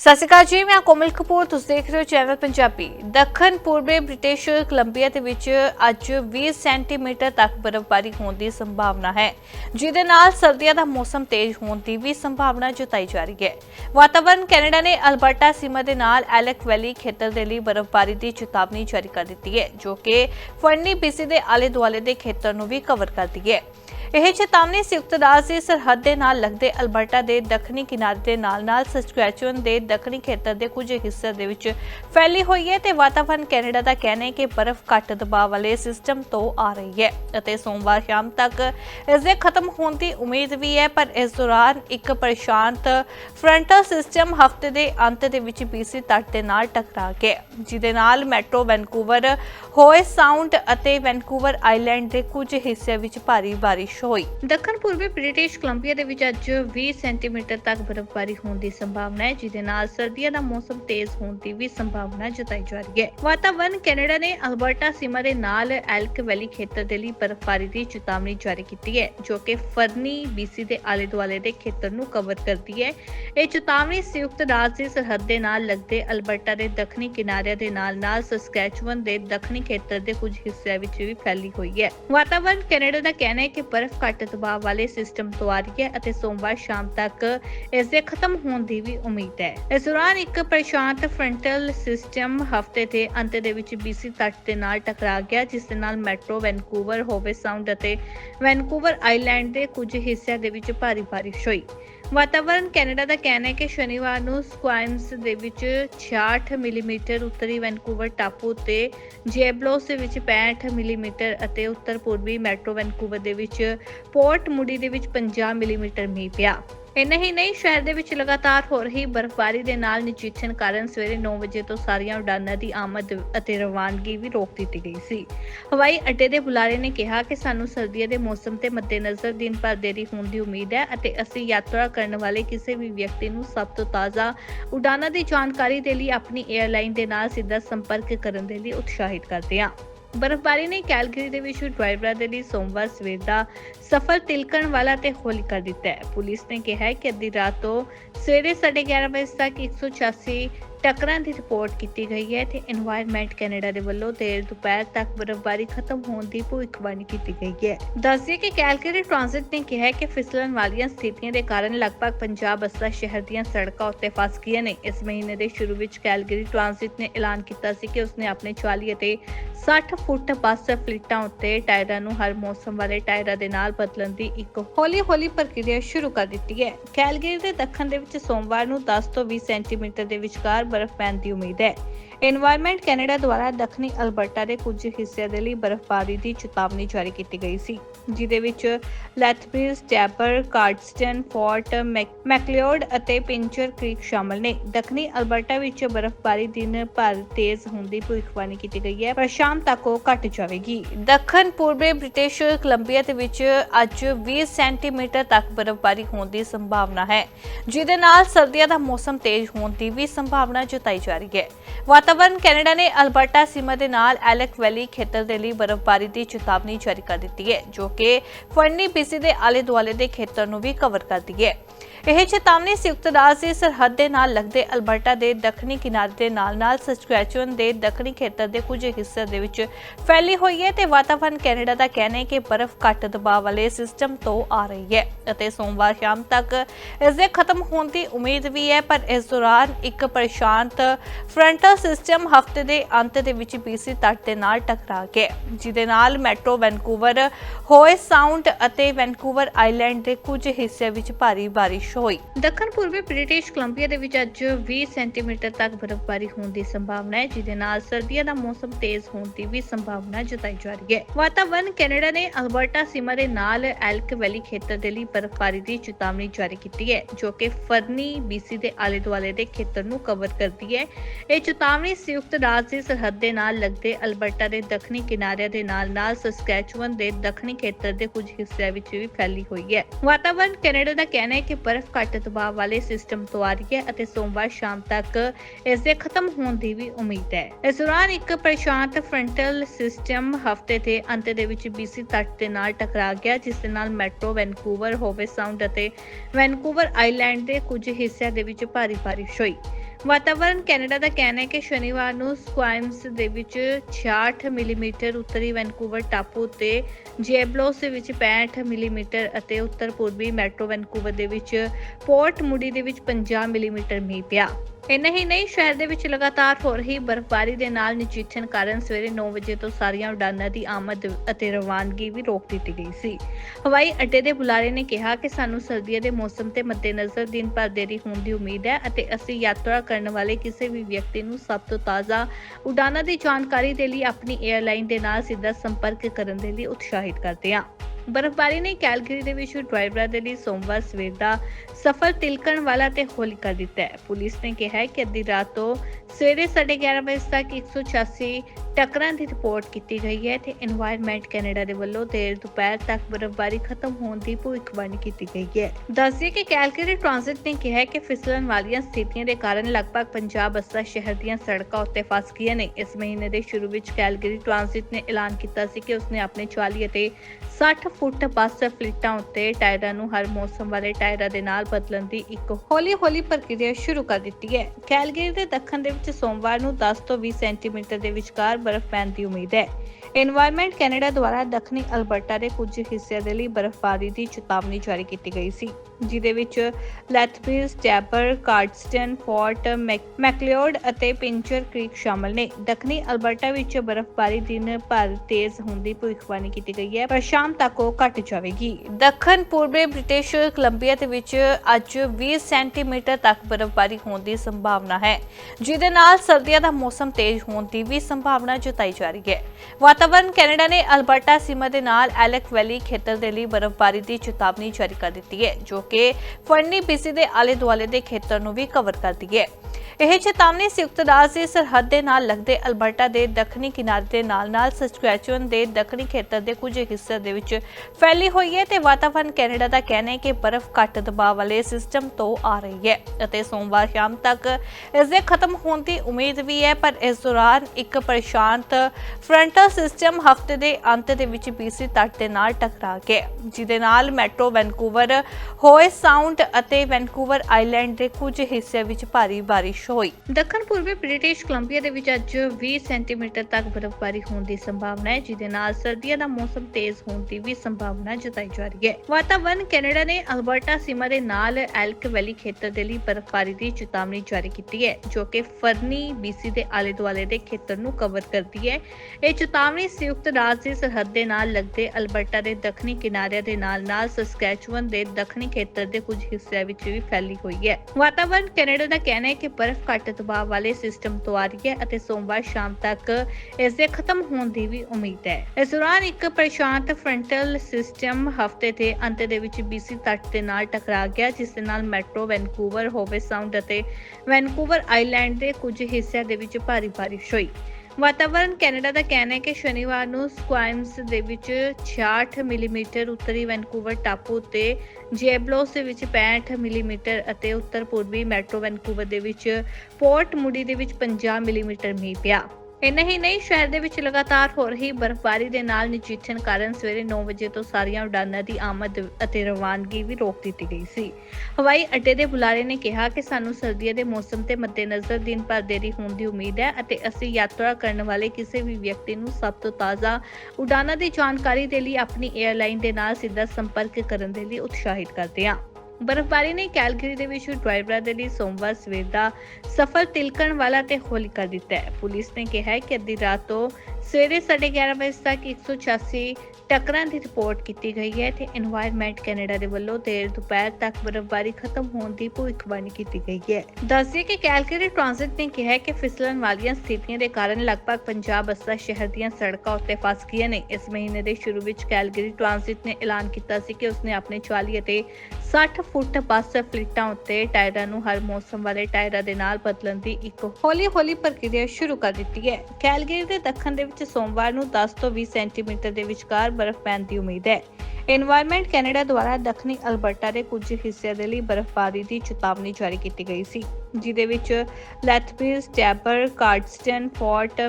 ਸਤਿ ਸ਼੍ਰੀ ਅਕਾਲ ਜੀ, ਮੈਂ ਕੋਮਲ ਕਪੂਰ, ਤੁਸੀਂ ਦੇਖ ਰਹੇ ਹੋ ਚੈਨਲ ਪੰਜਾਬੀ। ਦੱਖਣ, ਪੂਰਬੀ ਬ੍ਰਿਟਿਸ਼, ਕੋਲੰਬੀਆ ਦੇ ਵਿੱਚ ਅੱਜ 20 ਸੈਂਟੀਮੀਟਰ ਤੱਕ ਬਰਫ਼ਬਾਰੀ ਹੋਣ ਦੀ ਸੰਭਾਵਨਾ ਹੈ, ਜਿਹਦੇ ਨਾਲ ਸਰਦੀਆਂ ਦਾ ਮੌਸਮ ਤੇਜ਼ ਹੋਣ ਦੀ ਵੀ ਸੰਭਾਵਨਾ ਜਤਾਈ ਜਾ ਰਹੀ ਹੈ। ਵਾਤਾਵਰਣ ਕੈਨੇਡਾ ਨੇ ਅਲਬਰਟਾ ਸੀਮਾ ਦੇ ਨਾਲ ਐਲਕ ਵੈਲੀ ਖੇਤਰ ਦੇ ਲਈ ਬਰਫ਼ਬਾਰੀ ਦੀ ਚੇਤਾਵਨੀ ਜਾਰੀ ਕਰ ਦਿੱਤੀ ਹੈ, ਜੋ ਕਿ ਫਰਨੀ ਬੀਸੀ ਦੇ ਆਲੇ ਦੁਆਲੇ ਦੇ ਖੇਤਰ ਨੂੰ ਵੀ ਕਵਰ ਕਰਦੀ ਹੈ। ਇਹ ਚੇਤਾਵਨੀ ਸੰਯੁਕਤ ਰਾਜ ਦੀ ਸਰਹੱਦ ਦੇ ਨਾਲ ਲੱਗਦੇ ਅਲਬਰਟਾ ਦੇ ਦੱਖਣੀ ਕਿਨਾਰੇ ਦੇ ਨਾਲ-ਨਾਲ ਸਸਕੈਚੁਅਨ ਦੇ ਦੱਖਣੀ ਖੇਤਰ ਦੇ ਕੁਝ ਹਿੱਸੇ ਦੇ ਵਿੱਚ ਫੈਲੀ ਹੋਈ ਹੈ ਤੇ ਵਾਤਾਵਰਣ ਕੈਨੇਡਾ ਦਾ ਕਹਿਣਾ ਹੈ ਕਿ ਬਰਫ਼ ਘੱਟ ਦਬਾਅ ਵਾਲੇ ਸਿਸਟਮ ਤੋਂ ਆ ਰਹੀ ਹੈ ਅਤੇ ਸੋਮਵਾਰ ਸ਼ਾਮ ਤੱਕ ਇਸ ਦੇ ਖਤਮ ਹੋਣ ਦੀ ਉਮੀਦ ਵੀ ਹੈ, ਪਰ ਇਸ ਦੌਰਾਨ ਇੱਕ ਪ੍ਰਸ਼ਾਂਤ ਫਰੰਟਲ ਸਿਸਟਮ ਹਫ਼ਤੇ ਦੇ ਅੰਤ ਦੇ ਵਿੱਚ ਬੀਸੀ ਤੱਟ ਦੇ ਨਾਲ ਟਕਰਾ ਗਿਆ ਜਿਹਦੇ ਨਾਲ ਮੈਟਰੋ ਵੈਨਕੂਵਰ, ਹੋਏ ਸਾਊਂਡ ਅਤੇ ਵੈਨਕੂਵਰ ਆਈਲੈਂਡ ਦੇ ਕੁਝ ਹਿੱਸਿਆਂ ਵਿੱਚ ਭਾਰੀ ਬਾਰਿਸ਼ ਹੋਈ। ਦੱਖਣ ਪੂਰਬੀ ਬ੍ਰਿਟਿਸ਼ ਕੋਲੰਬੀਆ ਦੇ ਵਿੱਚ ਅੱਜ 20 ਸੈਂਟੀਮੀਟਰ ਤੱਕ ਬਰਫ਼ਬਾਰੀ ਹੋਣ ਦੀ ਸੰਭਾਵਨਾ ਹੈ, ਜਿਹਦੇ ਨਾਲ ਸਰਦੀਆਂ ਦਾ ਮੌਸਮ ਤੇਜ਼ ਹੋਣ ਦੀ ਵੀ ਸੰਭਾਵਨਾ ਜਤਾਈ ਜਾ ਰਹੀ ਹੈ। ਵਾਤਾਵਰਣ ਕੈਨੇਡਾ ਨੇ ਅਲਬਰਟਾ ਸੀਮਾ ਦੇ ਨਾਲ ਐਲਕ ਵੈਲੀ ਖੇਤਰ ਦੇ ਲਈ ਬਰਫ਼ਬਾਰੀ ਦੀ ਚੇਤਾਵਨੀ ਜਾਰੀ ਕੀਤੀ ਹੈ, ਜੋ ਕਿ ਫਰਨੀ BC ਦੇ ਆਲੇ ਦੁਆਲੇ ਦੇ ਖੇਤਰ ਨੂੰ ਕਵਰ ਕਰਦੀ ਹੈ। ਇਹ ਚੇਤਾਵਨੀ ਸੰਯੁਕਤ ਰਾਜ ਦੀ ਸਰਹੱਦ ਦੇ ਨਾਲ ਲੱਗਦੇ ਅਲਬਰਟਾ ਦੇ ਦੱਖਣੀ ਕਿਨਾਰਿਆਂ ਦੇ ਨਾਲ-ਨਾਲ ਸਸਕੈਚੁਅਨ ਦੇ ਦੱਖਣੀ ਖੇਤਰ ਦੇ ਕੁਝ ਹਿੱਸਿਆਂ ਵਿੱਚ ਵੀ ਫੈਲੀ ਹੋਈ ਹੈ। ਵਾਤਾਵਰਣ ਕੈਨੇਡਾ ਦਾ ਕਹਿਣਾ ਹੈ ਕਿ ਬਰਫ਼ ਘੱਟ ਦਬਾਅ ਵਾਲੇ ਸਿਸਟਮ ਤੋਂ ਆ ਰਹੀ ਹੈ ਅਤੇ ਸੋਮਵਾਰ ਸ਼ਾਮ ਤੱਕ ਇਸ ਦੇ ਖਤਮ ਹੋਣ ਦੀ ਵੀ ਉਮੀਦ ਹੈ। ਇਸ ਦੌਰਾਨ ਇੱਕ ਪ੍ਰਸ਼ਾਂਤ ਫਰੰਟਲ ਸਿਸਟਮ ਹਫ਼ਤੇ ਦੇ ਅੰਤ ਦੇ ਵਿੱਚ BC ਤੱਟ ਦੇ ਨਾਲ ਟਕਰਾ ਗਿਆ, ਜਿਸ ਦੇ ਨਾਲ ਮੈਟਰੋ ਵੈਨਕੂਵਰ, ਹੋਵੇ ਸਾਊਂਡ ਅਤੇ ਵੈਨਕੂਵਰ ਆਈਲੈਂਡ ਦੇ ਕੁਝ ਹਿੱਸਿਆਂ ਦੇ ਵਿੱਚ ਭਾਰੀ ਬਾਰਿਸ਼ ਹੋਈ। ਵਾਤਾਵਰਣ ਕੈਨੇਡਾ ਦਾ ਕਹਿਣਾ ਹੈ ਕਿ ਸ਼ਨੀਵਾਰ ਨੂੰ ਸਕੁਆਇਮਸ ਦੇ ਵਿੱਚ 66 ਮਿਲੀਮੀਟਰ ਉੱਤਰੀ ਵੈਨਕੂਵਰ ਟਾਪੂ ਤੇ ਜੇਬਲੋਸ ਦੇ ਵਿੱਚ 65 ਮਿਲੀਮੀਟਰ ਅਤੇ ਉੱਤਰ ਪੂਰਬੀ ਮੈਟਰੋ ਵੈਨਕੂਵਰ ਦੇ ਵਿੱਚ ਪੋਰਟ ਮੁਡੀ ਦੇ ਵਿੱਚ 50 ਮਿਲੀਮੀਟਰ ਮੀਂਹ ਪਿਆ। ਇੰਨਾ ਹੀ ਨਹੀਂ, ਸ਼ਹਿਰ ਦੇ ਵਿੱਚ ਲਗਾਤਾਰ ਹੋ ਰਹੀ ਬਰਫ਼ਬਾਰੀ ਦੇ ਨਾਲ ਨਜਿੱਠਣ ਕਾਰਨ ਸਵੇਰੇ 9 ਵਜੇ ਤੋਂ ਸਾਰੀਆਂ ਉਡਾਨਾਂ ਦੀ ਆਮਦ ਅਤੇ ਰਵਾਨਗੀ ਵੀ ਰੋਕ ਦਿੱਤੀ ਗਈ ਸੀ। ਹਵਾਈ ਅੱਡੇ ਦੇ ਬੁਲਾਰੇ ਨੇ ਕਿਹਾ ਕਿ ਸਾਨੂੰ ਸਰਦੀਆਂ ਦੇ ਮੌਸਮ ਤੇ ਮੱਦੇਨਜ਼ਰ ਦਿਨ ਭਰ ਦੇਰੀ ਹੋਣ ਦੀ ਉਮੀਦ ਹੈ ਅਤੇ ਅਸੀਂ ਯਾਤਰਾ ਕਰਨ ਵਾਲੇ ਕਿਸੇ ਵੀ ਵਿਅਕਤੀ ਨੂੰ ਸਭ ਤੋਂ ਤਾਜ਼ਾ ਉਡਾਨਾਂ ਦੀ ਜਾਣਕਾਰੀ ਦੇ ਲਈ ਆਪਣੀ 에ਅਰਲਾਈਨ ਦੇ ਨਾਲ ਸਿੱਧਾ ਸੰਪਰਕ ਕਰਨ ਦੇ ਲਈ ਉਤਸ਼ਾਹਿਤ ਕਰਦੇ ਹਾਂ। ਬਰਫ਼ਬਾਰੀ ਨੇ ਕੈਲਗਰੀ ਦੇ ਵਿੱਚ ਡਰਾਈਵਰਾਂ ਦੇ ਲਈ ਸੋਮਵਾਰ ਸਵੇਰ ਦਾ ਸਫ਼ਰ ਤਿਲਕਣ ਵਾਲਾ ਤੇ ਹੌਲੀ ਕਰ ਦਿੱਤਾ ਹੈ। ਪੁਲਿਸ ਨੇ ਕਿਹਾ ਹੈ ਕਿ ਅੱਧੀ ਰਾਤ ਤੋਂ ਸਵੇਰੇ 11:30 ਵਜੇ ਤੱਕ 186 ਟੱਕਰਾਂ ਦੀ ਰਿਪੋਰਟ ਕੀਤੀ ਗਈ ਹੈ ਤੇ এনवायरमेंट ਕੈਨੇਡਾ ਦੇ ਵੱਲੋਂ ਦੇਰ ਦੁਪਹਿਰ ਤੱਕ ਬਰਫ਼ਬਾਰੀ ਖਤਮ ਹੋਣ ਦੀ ਭਵਿੱਖਬਾਣੀ ਕੀਤੀ ਗਈ ਹੈ। ਦੱਸਦੇ ਕਿ ਕੈਲਗਰੀ ਟ੍ਰਾਂਜ਼ਿਟ ਨੇ ਕਿਹਾ ਕਿ ਫਿਸਲਣ ਵਾਲੀਆਂ ਸਥਿਤੀਆਂ ਦੇ ਕਾਰਨ ਲਗਭਗ ਪੰਜਾਬ ਅਸਰਾ ਸ਼ਹਿਰ ਦੀਆਂ ਸੜਕਾਂ ਉੱਤੇ ਫਸ ਗਈਆਂ ਨੇ। ਇਸ ਮਹੀਨੇ ਦੇ ਸ਼ੁਰੂ ਵਿੱਚ ਕੈਲਗਰੀ ਟ੍ਰਾਂਜ਼ਿਟ ਨੇ ਐਲਾਨ ਕੀਤਾ ਸੀ ਕਿ ਉਸਨੇ ਆਪਣੇ 40 ਅਤੇ 60 ਫੁੱਟ ਬੱਸ ਫਲਿੱਟਾਂ ਉੱਤੇ ਟਾਇਰਾਂ ਨੂੰ ਹਰ ਮੌਸਮ ਵਾਲੇ ਟਾਇਰਾਂ ਦੇ ਨਾਲ ਬਦਲਣ ਦੀ ਇੱਕ ਹੌਲੀ-ਹੌਲੀ ਪ੍ਰਕਿਰਿਆ ਸ਼ੁਰੂ ਕਰ ਦਿੱਤੀ ਹੈ। ਕੈਲਗਰੀ ਦੇ ਦੱਖਣ ਦੇ ਵਿੱਚ ਸੋਮਵਾਰ ਨੂੰ 10 ਤੋਂ 20 ਸੈਂਟੀਮੀਟਰ ਦੇ ਵਿਚਕਾਰ ਬਰਫ਼ ਪੈਣ ਦੀ ਉਮੀਦ ਹੈ। এনवायरमेंट ਕੈਨੇਡਾ ਦੁਆਰਾ ਦੱਖਣੀ ਅਲਬਰਟਾ ਦੇ ਕੁਝ ਹਿੱਸਿਆਂ ਦੇ ਲਈ ਬਰਫ਼ਬਾਰੀ ਦੀ ਚੇਤਾਵਨੀ ਜਾਰੀ ਕੀਤੀ ਗਈ ਸੀ ਜਿਦੇ ਵਿੱਚ ਲੈਥਬਰੀ ਸਟੈਪਰ ਕਾਰਡਸਟਨ ਫੋਰਟ ਮੈਕਲਿਓਡ ਅਤੇ ਪਿੰਚਰ ਕ੍ਰੀਕ ਸ਼ਾਮਲ ਨੇ। ਦੱਖਣੀ ਅਲਬਰਟਾ ਵਿੱਚ ਬਰਫ਼ਬਾਰੀ ਦਿਨ ਭਰ ਤੇਜ਼ ਹੁੰਦੀ ਭਵਿੱਖਬਾਣੀ ਕੀਤੀ ਗਈ ਹੈ, ਪਰ ਸ਼ਾਮ ਤੱਕ ਉਹ ਘਟ ਜਾਵੇਗੀ। ਦੱਖਣ ਪੂਰਬੀ ਬ੍ਰਿਟਿਸ਼ ਕੋਲੰਬੀਆ ਦੇ ਵਿੱਚ ਅੱਜ 20 ਸੈਂਟੀਮੀਟਰ ਤੱਕ ਬਰਫ਼ਬਾਰੀ ਹੋਣ ਦੀ ਸੰਭਾਵਨਾ ਹੈ ਜਿਦੇ ਨਾਲ ਸਰਦੀਆਂ ਦਾ ਮੌਸਮ ਤੇਜ਼ ਹੋਣ ਦੀ ਵੀ ਸੰਭਾਵਨਾ ਜਤਾਈ ਜਾ ਰਹੀ ਹੈ। ਵਾਤਾਵਰਣ ਕੈਨੇਡਾ ਨੇ ਅਲਬਰਟਾ ਸੀਮਾ ਦੇ ਨਾਲ ਐਲਕ ਵੈਲੀ ਖੇਤਰ ਦੇ ਲਈ ਬਰਫ਼ਬਾਰੀ ਦੀ ਚੇਤਾਵਨੀ ਜਾਰੀ ਕਰ ਦਿੱਤੀ ਹੈ, ਜੋ ਕਿ ਫਰਨੀ ਬੀਸੀ ਦੇ ਆਲੇ ਦੁਆਲੇ ਦੇ ਖੇਤਰ ਨੂੰ ਵੀ ਕਵਰ ਕਰਦੀ ਹੈ। ਇਹ ਚੇਤਾਵਨੀ ਸੰਯੁਕਤ ਰਾਜ ਦੀ ਸਰਹੱਦ ਦੇ ਨਾਲ ਲੱਗਦੇ ਅਲਬਰਟਾ ਦੇ ਦੱਖਣੀ ਕਿਨਾਰੇ ਦੇ ਨਾਲ-ਨਾਲ ਸਸਕੈਚੁਅਨ ਦੇ ਦੱਖਣੀ ਖੇਤਰ ਦੇ ਕੁਝ ਹਿੱਸੇ ਦੇ ਵਿੱਚ ਫੈਲੀ ਹੋਈ ਹੈ ਤੇ ਵਾਤਾਵਰਣ ਕੈਨੇਡਾ ਦਾ ਕਹਿਣਾ ਹੈ ਕਿ ਬਰਫ਼ ਘੱਟ ਦਬਾਅ ਵਾਲੇ ਸਿਸਟਮ ਤੋਂ ਆ ਰਹੀ ਹੈ ਅਤੇ ਸੋਮਵਾਰ ਸ਼ਾਮ ਤੱਕ ਇਸ ਦੇ ਖਤਮ ਹੋਣ ਦੀ ਉਮੀਦ ਵੀ ਹੈ, ਪਰ ਇਸ ਦੌਰਾਨ ਇੱਕ ਪ੍ਰਸ਼ਾਂਤ ਫਰੰਟਲ ਸਿਸਟਮ ਹਫ਼ਤੇ ਦੇ ਅੰਤ ਦੇ ਵਿੱਚ ਬੀਸੀ ਤੱਟ ਦੇ ਨਾਲ ਟਕਰਾ ਗਿਆ ਜਿਹਦੇ ਨਾਲ ਮੈਟਰੋ ਵੈਨਕੂਵਰ, ਹੋਏ ਸਾਊਂਡ ਅਤੇ ਵੈਨਕੂਵਰ ਆਈਲੈਂਡ ਦੇ ਕੁਝ ਹਿੱਸਿਆਂ ਵਿੱਚ ਭਾਰੀ ਬਾਰਿਸ਼ ਹੋਈ। ਦੱਖਣ ਪੂਰਬੀ ਬ੍ਰਿਟਿਸ਼ ਕੋਲੰਬੀਆ ਦੇ ਵਿੱਚ ਅੱਜ 20 ਸੈਂਟੀਮੀਟਰ ਤੱਕ ਬਰਫ਼ਬਾਰੀ ਹੋਣ ਦੀ ਸੰਭਾਵਨਾ ਹੈ, ਜਿਹਦੇ ਨਾਲ ਸਰਦੀਆਂ ਦਾ ਮੌਸਮ ਤੇਜ਼ ਹੋਣ ਦੀ ਵੀ ਸੰਭਾਵਨਾ ਜਤਾਈ ਜਾ ਰਹੀ ਹੈ। ਵਾਤਾਵਰਣ ਕੈਨੇਡਾ ਨੇ ਅਲਬਰਟਾ ਸੀਮਾ ਦੇ ਨਾਲ ਐਲਕ ਵੈਲੀ ਖੇਤਰ ਦੇ ਲਈ ਬਰਫ਼ਬਾਰੀ ਦੀ ਚੇਤਾਵਨੀ ਜਾਰੀ ਕੀਤੀ ਹੈ, ਜੋ ਕਿ ਫਰਨੀ BC ਦੇ ਆਲੇ ਦੁਆਲੇ ਦੇ ਖੇਤਰ ਨੂੰ ਕਵਰ ਕਰਦੀ ਹੈ। ਇਹ ਚੇਤਾਵਨੀ ਸੰਯੁਕਤ ਰਾਜ ਦੀ ਸਰਹੱਦ ਦੇ ਨਾਲ ਲੱਗਦੇ ਅਲਬਰਟਾ ਦੇ ਦੱਖਣੀ ਕਿਨਾਰਿਆਂ ਦੇ ਨਾਲ-ਨਾਲ ਸਸਕੈਚੁਅਨ ਦੇ ਦੱਖਣੀ ਖੇਤਰ ਦੇ ਕੁਝ ਹਿੱਸਿਆਂ ਵਿੱਚ ਵੀ ਫੈਲੀ ਹੋਈ ਹੈ। ਵਾਤਾਵਰਣ ਕੈਨੇਡਾ ਦਾ ਕਹਿਣਾ ਹੈ ਕਿ ਬਰਫ਼ ਘੱਟ ਦਬਾਅ ਵਾਲੇ ਸਿਸਟਮ ਤੋਂ ਆ ਰਹੀ ਹੈ ਅਤੇ ਸੋਮਵਾਰ ਸ਼ਾਮ ਤੱਕ ਇਸ ਦੇ ਖਤਮ ਹੋਣ ਦੀ ਵੀ ਉਮੀਦ ਹੈ। ਇਸ ਦੌਰਾਨ ਇੱਕ ਪ੍ਰਸ਼ਾਂਤ ਫਰੰਟਲ ਸਿਸਟਮ ਹਫ਼ਤੇ ਦੇ ਅੰਤ ਦੇ ਵਿੱਚ BC ਤੱਟ ਦੇ ਨਾਲ ਟਕਰਾ ਗਿਆ, ਜਿਸ ਦੇ ਨਾਲ ਮੈਟਰੋ ਵੈਨਕੂਵਰ, ਹੋਵੇ ਸਾਊਂਡ ਅਤੇ ਵੈਨਕੂਵਰ ਆਈਲੈਂਡ ਦੇ ਕੁਝ ਹਿੱਸਿਆਂ ਦੇ ਵਿੱਚ ਭਾਰੀ ਬਾਰਿਸ਼ ਹੋਈ। ਵਾਤਾਵਰਣ ਕੈਨੇਡਾ ਦਾ ਕਹਿਣਾ ਹੈ ਕਿ ਸ਼ਨੀਵਾਰ ਨੂੰ ਸਕੁਆਇਮਸ ਦੇ ਵਿੱਚ 66 ਮਿਲੀਮੀਟਰ ਉੱਤਰੀ ਵੈਨਕੂਵਰ ਟਾਪੂ ਉੱਤੇ ਜੇਬਲੋਸ ਦੇ ਵਿੱਚ 65 ਮਿਲੀਮੀਟਰ ਅਤੇ ਉੱਤਰ ਪੂਰਬੀ ਮੈਟਰੋ ਵੈਨਕੂਵਰ ਦੇ ਵਿੱਚ ਪੋਰਟ ਮੁਡੀ ਦੇ ਵਿੱਚ 50 ਮਿਲੀਮੀਟਰ ਮੀਂਹ ਪਿਆ। ਇੰਨਾ ਹੀ ਨਹੀਂ, ਸ਼ਹਿਰ ਦੇ ਵਿੱਚ ਲਗਾਤਾਰ ਹੋ ਰਹੀ ਬਰਫ਼ਬਾਰੀ ਦੇ ਨਾਲ ਨਜਿੱਠਣ ਕਾਰਨ ਸਵੇਰੇ 9 ਵਜੇ ਤੋਂ ਸਾਰੀਆਂ ਉਡਾਨਾਂ ਦੀ ਆਮਦ ਅਤੇ ਰਵਾਨਗੀ ਵੀ ਰੋਕ ਦਿੱਤੀ ਗਈ ਸੀ। ਹਵਾਈ ਅੱਡੇ ਦੇ ਬੁਲਾਰੇ ਨੇ ਕਿਹਾ ਕਿ ਸਾਨੂੰ ਸਰਦੀਆਂ ਦੇ ਮੌਸਮ ਤੇ ਮੱਦੇਨਜ਼ਰ ਦਿਨ ਭਰ ਦੇਰੀ ਹੋਣ ਦੀ ਉਮੀਦ ਹੈ ਅਤੇ ਅਸੀਂ ਯਾਤਰਾ ਕਰਨ ਵਾਲੇ ਕਿਸੇ ਵੀ ਵਿਅਕਤੀ ਨੂੰ ਸਭ ਤੋਂ ਤਾਜ਼ਾ ਉਡਾਨਾਂ ਦੀ ਜਾਣਕਾਰੀ ਦੇ ਲਈ ਆਪਣੀ 에ਅਰਲਾਈਨ ਦੇ ਨਾਲ ਸਿੱਧਾ ਸੰਪਰਕ ਕਰਨ ਦੇ ਲਈ ਉਤਸ਼ਾਹਿਤ ਕਰਦੇ ਹਾਂ। ਬਰਫਬਾਰੀ ਨੇ ਕੈਲਗਰੀ ਦੇ ਵਿੱਚ ਡਰਾਈਵਰਾਂ ਦੇ ਲਈ ਸੋਮਵਾਰ ਸਵੇਰ ਦਾ ਸਫ਼ਰ ਤਿਲਕਣ ਵਾਲਾ ਤੇ ਹੌਲੀ ਕਰ ਦਿੱਤਾ ਹੈ। ਪੁਲਿਸ ਨੇ ਕਿਹਾ ਕਿ ਅੱਧੀ ਰਾਤ ਤੋਂ ਸਵੇਰੇ 11:30 ਵਜੇ ਤੱਕ 186 ਟੱਕਰਾਂ ਦੀ ਰਿਪੋਰਟ ਕੀਤੀ ਗਈ ਹੈ ਤੇ এনवायरमेंट ਕੈਨੇਡਾ ਦੇ ਵੱਲੋਂ ਦੇਰ ਦੁਪਹਿਰ ਤੱਕ ਬਰਫ਼ਬਾਰੀ ਖਤਮ ਹੋਣ ਦੀ ਭਵਿੱਖਬਾਣੀ ਕੀਤੀ ਗਈ ਹੈ। ਦੱਸਿਆ ਕਿ ਕੈਲਗਰੀ ਟ੍ਰਾਂਜ਼ਿਟ ਨੇ ਕਿਹਾ ਕਿ ਫਿਸਲਣ ਵਾਲੀਆਂ ਸਥਿਤੀਆਂ ਦੇ ਕਾਰਨ ਲਗਭਗ ਪੰਜਾਬ ਅਸਤਾ ਸ਼ਹਿਰ ਦੀਆਂ ਸੜਕਾਂ ਉੱਤੇ ਫਸ ਗਈਆਂ ਨੇ। ਇਸ ਮਹੀਨੇ ਦੇ ਸ਼ੁਰੂ ਵਿੱਚ ਕੈਲਗਰੀ ਟ੍ਰਾਂਜ਼ਿਟ ਨੇ ਐਲਾਨ ਕੀਤਾ ਸੀ ਕਿ ਉਸਨੇ ਆਪਣੇ 40 ਅਤੇ 60 ਫੁੱਟ ਬੱਸ ਫਲੀਟਾਂ ਉੱਤੇ ਟਾਇਰਾਂ ਨੂੰ ਹਰ ਮੌਸਮ ਵਾਲੇ ਟਾਇਰਾਂ ਦੇ ਨਾਲ ਬਦਲਣ ਦੀ ਇੱਕ ਹੌਲੀ-ਹੌਲੀ ਪ੍ਰਕਿਰਿਆ ਸ਼ੁਰੂ ਕਰ ਦਿੱਤੀ ਹੈ। ਕੈਲਗਰੀ ਦੇ ਦੱਖਣ ਦੇ ਵਿੱਚ ਸੋਮਵਾਰ ਨੂੰ 10 ਤੋਂ 20 ਸੈਂਟੀਮੀਟਰ ਦੇ ਵਿਚਕਾਰ ਬਰਫ਼ ਪੈਣ ਦੀ ਉਮੀਦ ਹੈ। এনवायरमेंट ਕੈਨੇਡਾ ਦੁਆਰਾ ਦੱਖਣੀ ਅਲਬਰਟਾ ਦੇ ਕੁਝ ਹਿੱਸਿਆਂ ਦੇ ਲਈ ਬਰਫ਼ਬਾਰੀ ਦੀ ਚੇਤਾਵਨੀ ਜਾਰੀ ਕੀਤੀ ਗਈ ਸੀ। ਜਿਦੇ ਵਿੱਚ ਲੈਥਬਰੀ ਸਟੈਪਰ ਕਾਰਡਸਟਨ ਫੋਰਟ, ਮੈਕ- ਮੈਕਲਿਓਡ ਅਤੇ ਪਿੰਚਰ ਕ੍ਰੀਕ ਸ਼ਾਮਲ ਨੇ। ਦੱਖਣੀ ਅਲਬਰਟਾ ਵਿੱਚ ਬਰਫ਼ਬਾਰੀ ਦਿਨ ਭਰ ਤੇਜ਼ ਹੋਣ ਦੀ ਭਵਿੱਖਬਾਣੀ ਕੀਤੀ ਗਈ ਹੈ, ਪਰ ਸ਼ਾਮ ਤੱਕ ਉਹ ਘਟ ਜਾਵੇਗੀ। ਦੱਖਣ ਪੂਰਬੀ ਬ੍ਰਿਟਿਸ਼ ਕੋਲੰਬੀਆ ਦੇ ਵਿੱਚ ਅੱਜ 20 ਸੈਂਟੀਮੀਟਰ ਤੱਕ ਬਰਫ਼ਬਾਰੀ ਹੋਣ ਦੀ ਸੰਭਾਵਨਾ ਹੈ, ਜਿਹਦੇ ਨਾਲ ਸਰਦੀਆਂ ਦਾ ਮੌਸਮ ਤੇਜ਼ ਹੋਣ ਦੀ ਵੀ ਸੰਭਾਵਨਾ ਜਤਾਈ ਜਾ ਰਹੀ ਹੈ। ਵਾਤਾਵਰਣ ਕੈਨੇਡਾ ਨੇ ਅਲਬਰਟਾ ਸੀਮਾ ਦੇ ਨਾਲ ਐਲਕ ਵੈਲੀ ਖੇਤਰ ਦੇ ਲਈ ਬਰਫ਼ਬਾਰੀ ਦੀ ਚੇਤਾਵਨੀ ਜਾਰੀ ਕਰ ਦਿੱਤੀ ਹੈ, ਜੋ ਕੇ ਫੜਨੀ ਪੀਸੀ ਦੇ ਆਲੇ ਦੁਆਲੇ ਦੇ ਖੇਤਰ ਨੂੰ ਵੀ ਕਵਰ ਕਰਦੀ ਹੈ ਇਹ ਚੇਤਾਵਨੀ ਸੰਯੁਕਤ ਰਾਜ ਦੀ ਸਰਹੱਦ ਦੇ ਨਾਲ ਲੱਗਦੇ ਅਲਬਰਟਾ ਦੇ ਦੱਖਣੀ ਕਿਨਾਰੇ ਦੇ ਨਾਲ-ਨਾਲ ਸਸਕੈਚੁਅਨ ਦੇ ਦੱਖਣੀ ਖੇਤਰ ਦੇ ਕੁਝ ਹਿੱਸੇ ਦੇ ਵਿੱਚ ਫੈਲੀ ਹੋਈ ਹੈ ਤੇ ਵਾਤਾਵਰਣ ਕੈਨੇਡਾ ਦਾ ਕਹਿਣਾ ਹੈ ਕਿ ਬਰਫ਼ ਘੱਟ ਦਬਾਅ ਵਾਲੇ ਸਿਸਟਮ ਤੋਂ ਆ ਰਹੀ ਹੈ ਅਤੇ ਸੋਮਵਾਰ ਸ਼ਾਮ ਤੱਕ ਇਸ ਦੇ ਖਤਮ ਹੋਣ ਦੀ ਉਮੀਦ ਵੀ ਹੈ, ਪਰ ਇਸ ਦੌਰਾਨ ਇੱਕ ਪ੍ਰਸ਼ਾਂਤ ਫਰੰਟਲ ਸਿਸਟਮ ਹਫ਼ਤੇ ਦੇ ਅੰਤ ਦੇ ਵਿੱਚ ਬੀਸੀ ਤੱਟ ਦੇ ਨਾਲ ਟਕਰਾ ਗਿਆ ਜਿਹਦੇ ਨਾਲ ਮੈਟਰੋ ਵੈਨਕੂਵਰ, ਹੋਏ ਸਾਊਂਡ ਅਤੇ ਵੈਨਕੂਵਰ ਆਈਲੈਂਡ ਦੇ ਕੁਝ ਹਿੱਸਿਆਂ ਵਿੱਚ ਭਾਰੀ ਬਾਰਿਸ਼ ਹੋਈ। ਦੱਖਣ ਪੂਰਬੀ ਬ੍ਰਿਟਿਸ਼ ਕੋਲੰਬੀਆ ਦੇ ਵਿੱਚ ਅੱਜ 20 ਸੈਂਟੀਮੀਟਰ ਤੱਕ ਬਰਫ਼ਬਾਰੀ ਹੋਣ ਦੀ ਸੰਭਾਵਨਾ ਹੈ, ਜਿਹਦੇ ਨਾਲ ਸਰਦੀਆਂ ਦਾ ਮੌਸਮ ਤੇਜ਼ ਹੋਣ ਦੀ ਵੀ ਸੰਭਾਵਨਾ ਜਤਾਈ ਜਾ ਰਹੀ ਹੈ। ਵਾਤਾਵਰਣ ਕੈਨੇਡਾ ਨੇ ਅਲਬਰਟਾ ਸੀਮਾ ਦੇ ਨਾਲ ਐਲਕ ਵੈਲੀ ਖੇਤਰ ਦੇ ਲਈ ਬਰਫ਼ਬਾਰੀ ਦੀ ਚੇਤਾਵਨੀ ਜਾਰੀ ਕੀਤੀ ਹੈ, ਜੋ ਕਿ ਫਰਨੀ ਬੀਸੀ ਦੇ ਆਲੇ ਦੁਆਲੇ ਦੇ ਖੇਤਰ ਨੂੰ ਕਵਰ ਕਰਦੀ ਹੈ। ਇਹ ਚੇਤਾਵਨੀ ਸੰਯੁਕਤ ਰਾਜ ਦੀ ਸਰਹੱਦ ਦੇ ਨਾਲ ਲੱਗਦੇ ਅਲਬਰਟਾ ਦੇ ਦੱਖਣੀ ਕਿਨਾਰਿਆਂ ਦੇ ਨਾਲ-ਨਾਲ ਸਸਕੈਚੁਅਨ ਦੇ ਦੱਖਣੀ ਖੇਤਰ ਦੇ ਕੁਝ ਹਿੱਸਿਆਂ ਵਿੱਚ ਵੀ ਫੈਲੀ ਹੋਈ ਹੈ। ਵਾਤਾਵਰਣ ਕੈਨੇਡਾ ਦਾ ਕਹਿਣਾ ਹੈ ਕਿ ਬਰਫ਼ ਘੱਟ ਦਬਾਅ ਵਾਲੇ ਸਿਸਟਮ ਤੋਂ ਆ ਰਹੀ ਹੈ ਅਤੇ ਸੋਮਵਾਰ ਸ਼ਾਮ ਤੱਕ ਇਸ ਦੇ ਖਤਮ ਹੋਣ ਦੀ ਵੀ ਉਮੀਦ ਹੈ। ਇਸ ਦੌਰਾਨ ਇੱਕ ਪ੍ਰਸ਼ਾਂਤ ਫਰੰਟਲ ਸਿਸਟਮ ਹਫ਼ਤੇ ਦੇ ਅੰਤ ਦੇ ਵਿੱਚ ਬੀਸੀ ਤੱਟ ਦੇ ਨਾਲ ਟਕਰਾ ਗਿਆ, ਜਿਸ ਦੇ ਨਾਲ ਮੈਟਰੋ ਵੈਨਕੂਵਰ, ਹੋਵੇ ਸਾਊਂਡ ਅਤੇ ਵੈਨਕੂਵਰ ਆਈਲੈਂਡ ਦੇ ਕੁਝ ਹਿੱਸਿਆਂ ਦੇ ਵਿੱਚ ਭਾਰੀ ਬਾਰਿਸ਼ ਹੋਈ। ਵਾਤਾਵਰਣ ਕੈਨੇਡਾ ਦਾ ਕਹਿਣਾ ਹੈ ਕਿ ਸ਼ਨੀਵਾਰ ਨੂੰ ਸਕੁਆਇਮਸ ਦੇ ਵਿੱਚ 66 ਮਿਲੀਮੀਟਰ ਉੱਤਰੀ ਵੈਨਕੂਵਰ ਟਾਪੂ ਉੱਤੇ ਜੇਬਲੋਸ ਦੇ ਵਿੱਚ 65 ਮਿਲੀਮੀਟਰ ਅਤੇ ਉੱਤਰ ਪੂਰਬੀ ਮੈਟਰੋ ਵੈਨਕੂਵਰ ਦੇ ਵਿੱਚ ਪੋਰਟ ਮੁਡੀ ਦੇ ਵਿੱਚ 50 ਮਿਲੀਮੀਟਰ ਮੀਂਹ ਪਿਆ। ਇੰਨਾ ਹੀ ਨਹੀਂ, ਸ਼ਹਿਰ ਦੇ ਵਿੱਚ ਲਗਾਤਾਰ ਹੋ ਰਹੀ ਬਰਫ਼ਬਾਰੀ ਦੇ ਨਾਲ ਨਜਿੱਠਣ ਕਾਰਨ ਸਵੇਰੇ 9 ਵਜੇ ਤੋਂ ਸਾਰੀਆਂ ਉਡਾਨਾਂ ਦੀ ਆਮਦ ਅਤੇ ਰਵਾਨਗੀ ਵੀ ਰੋਕ ਦਿੱਤੀ ਗਈ ਸੀ। ਹਵਾਈ ਅੱਡੇ ਦੇ ਬੁਲਾਰੇ ਨੇ ਕਿਹਾ ਕਿ ਸਾਨੂੰ ਸਰਦੀਆਂ ਦੇ ਮੌਸਮ ਤੇ ਮੱਦੇਨਜ਼ਰ ਦਿਨ ਭਰ ਦੇਰੀ ਹੋਣ ਦੀ ਉਮੀਦ ਹੈ ਅਤੇ ਅਸੀਂ ਯਾਤਰਾ ਕਰਨ ਵਾਲੇ ਕਿਸੇ ਵੀ ਵਿਅਕਤੀ ਨੂੰ ਸਭ ਤੋਂ ਤਾਜ਼ਾ ਉਡਾਨਾਂ ਦੀ ਜਾਣਕਾਰੀ ਦੇ ਲਈ ਆਪਣੀ 에ਅਰਲਾਈਨ ਦੇ ਨਾਲ ਸਿੱਧਾ ਸੰਪਰਕ ਕਰਨ ਦੇ ਲਈ ਉਤਸ਼ਾਹਿਤ ਕਰਦੇ ਹਾਂ। ਬਰਫਬਾਰੀ ਨੇ ਕੈਲਗਰੀ ਦੇ ਵਿੱਚ ਡਰਾਈਵਰਾਂ ਦੇ ਲਈ ਸੋਮਵਾਰ ਸਵੇਰ ਦਾ ਸਫ਼ਰ ਤਿਲਕਣ ਵਾਲਾ ਤੇ ਹੌਲੀ ਕਰ ਦਿੱਤਾ ਹੈ। ਪੁਲਿਸ ਨੇ ਕਿਹਾ ਹੈ ਕਿ ਅੱਧੀ ਰਾਤ ਤੋਂ ਸਵੇਰੇ 11:30 ਵਜੇ ਤੱਕ 186 ਟੱਕਰਾਂ ਦੀ ਰਿਪੋਰਟ ਕੀਤੀ ਗਈ ਹੈ ਤੇ এনवायरमेंट ਕੈਨੇਡਾ ਦੇ ਵੱਲੋਂ ਦੇਰ ਦੁਪਹਿਰ ਤੱਕ ਬਰਫ਼ਬਾਰੀ ਖਤਮ ਹੋਣ ਦੀ ਭਵਿੱਖਬਾਣੀ ਕੀਤੀ ਗਈ ਹੈ। ਦੱਸਦੇ ਕਿ ਕੈਲਗਰੀ ਟ੍ਰਾਂਜ਼ਿਟ ਨੇ ਕਿਹਾ ਕਿ ਫਿਸਲਣ ਵਾਲੀਆਂ ਸਥਿਤੀਆਂ ਦੇ ਕਾਰਨ ਲਗਭਗ 50 ਬੱਸਾਂ ਸ਼ਹਿਰ ਦੀਆਂ ਸੜਕਾਂ ਉੱਤੇ ਫਸ ਗਈਆਂ ਨੇ। ਇਸ ਮਹੀਨੇ ਦੇ ਸ਼ੁਰੂ ਵਿੱਚ ਕੈਲਗਰੀ ਟ੍ਰਾਂਜ਼ਿਟ ਨੇ ਐਲਾਨ ਕੀਤਾ ਸੀ ਕਿ ਉਸਨੇ ਆਪਣੇ 40 ਅਤੇ 60 ਫੁੱਟ ਬੱਸ ਫਲੀਟਾਂ ਉੱਤੇ ਟਾਇਰਾਂ ਨੂੰ ਹਰ ਮੌਸਮ ਵਾਲੇ ਟਾਇਰਾਂ ਦੇ ਨਾਲ ਬਦਲਣ ਦੀ ਇੱਕ ਹੌਲੀ-ਹੌਲੀ ਪ੍ਰਕਿਰਿਆ ਸ਼ੁਰੂ ਕਰ ਦਿੱਤੀ ਹੈ। ਕੈਲਗਰੀ ਦੇ ਦੱਖਣ ਦੇ ਵਿੱਚ ਸੋਮਵਾਰ ਨੂੰ 10 ਤੋਂ 20 ਸੈਂਟੀਮੀਟਰ ਦੇ ਵਿਚਕਾਰ ਬਰਫ਼ ਪੈਣ ਦੀ ਉਮੀਦ ਹੈ। এনवायरमेंट ਕੈਨੇਡਾ ਦੁਆਰਾ ਦੱਖਣੀ ਅਲਬਰਟਾ ਦੇ ਕੁਝ ਹਿੱਸਿਆਂ ਦੇ ਲਈ ਬਰਫ਼ਬਾਰੀ ਦੀ ਚੇਤਾਵਨੀ ਜਾਰੀ ਕੀਤੀ ਗਈ ਸੀ ਜਿਦੇ ਵਿੱਚ ਲੈਥਬੀਸ, ਟੈਬਰ, ਕਾਰਡਸਟਨ, ਫੋਰਟ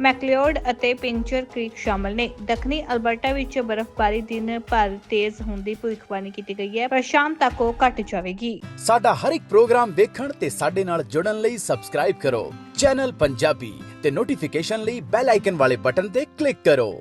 ਮੈਕਲਿਓਡ ਅਤੇ ਪਿੰਚਰ ਕ੍ਰੀਕ ਸ਼ਾਮਲ ਨੇ। ਦੱਖਣੀ ਅਲਬਰਟਾ ਵਿੱਚ ਬਰਫ਼ਬਾਰੀ ਦਿਨ ਭਰ ਤੇਜ਼ ਹੁੰਦੀ ਭਵਿੱਖਬਾਣੀ ਕੀਤੀ ਗਈ ਹੈ ਪਰ ਸ਼ਾਮ ਤੱਕ ਉਹ ਘਟ ਜਾਵੇਗੀ। ਸਾਡਾ ਹਰ ਇੱਕ ਪ੍ਰੋਗਰਾਮ ਦੇਖਣ ਤੇ ਸਾਡੇ ਨਾਲ ਜੁੜਨ ਲਈ ਸਬਸਕ੍ਰਾਈਬ ਕਰੋ ਚੈਨਲ ਪੰਜਾਬੀ ਤੇ ਨੋਟੀਫਿਕੇਸ਼ਨ ਲਈ ਬੈਲ ਆਈਕਨ ਵਾਲੇ ਬਟਨ ਤੇ ਕਲਿੱਕ ਕਰੋ।